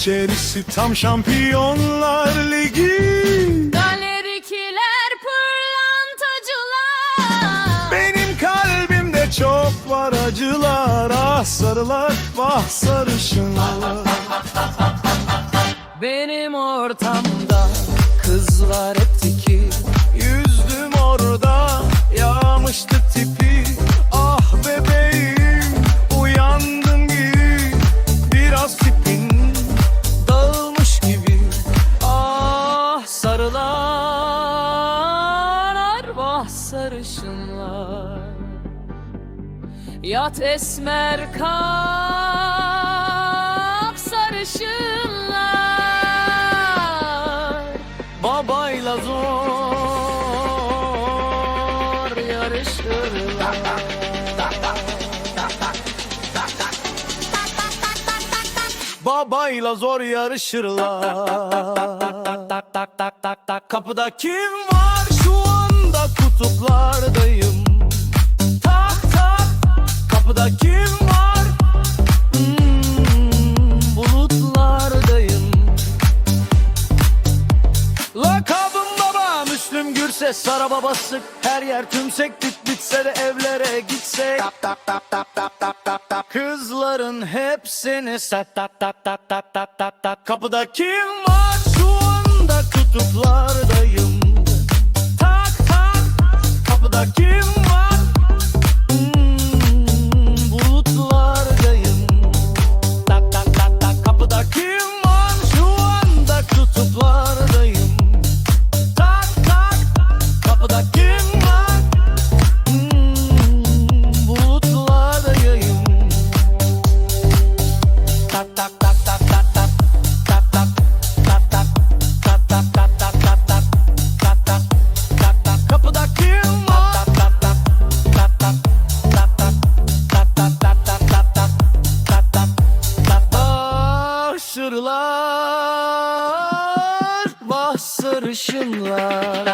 İçerisi tam şampiyonlar ligi. Galerikiler pırlantacılar. Benim kalbimde çok var acılar Ah sarılar vah sarışınlar. Benim ortamda kızlar hep sarışınlar. Yat esmer kalk sarışınlar. Babayla zor yarışırlar. Babayla zor yarışırlar. Kapıda kim var? Şu anda kutuplardayım Tak tak Kapıda kim var Hmm, Bulutlardayım Lakabım baba Müslüm Gürses Sara babası Her yer tümsek bit bitse de evlere gitsek Kızların hepsini sat tak tak tak tak tak tak Kapıda kim var şu anda kutuplardayım sarışınlar.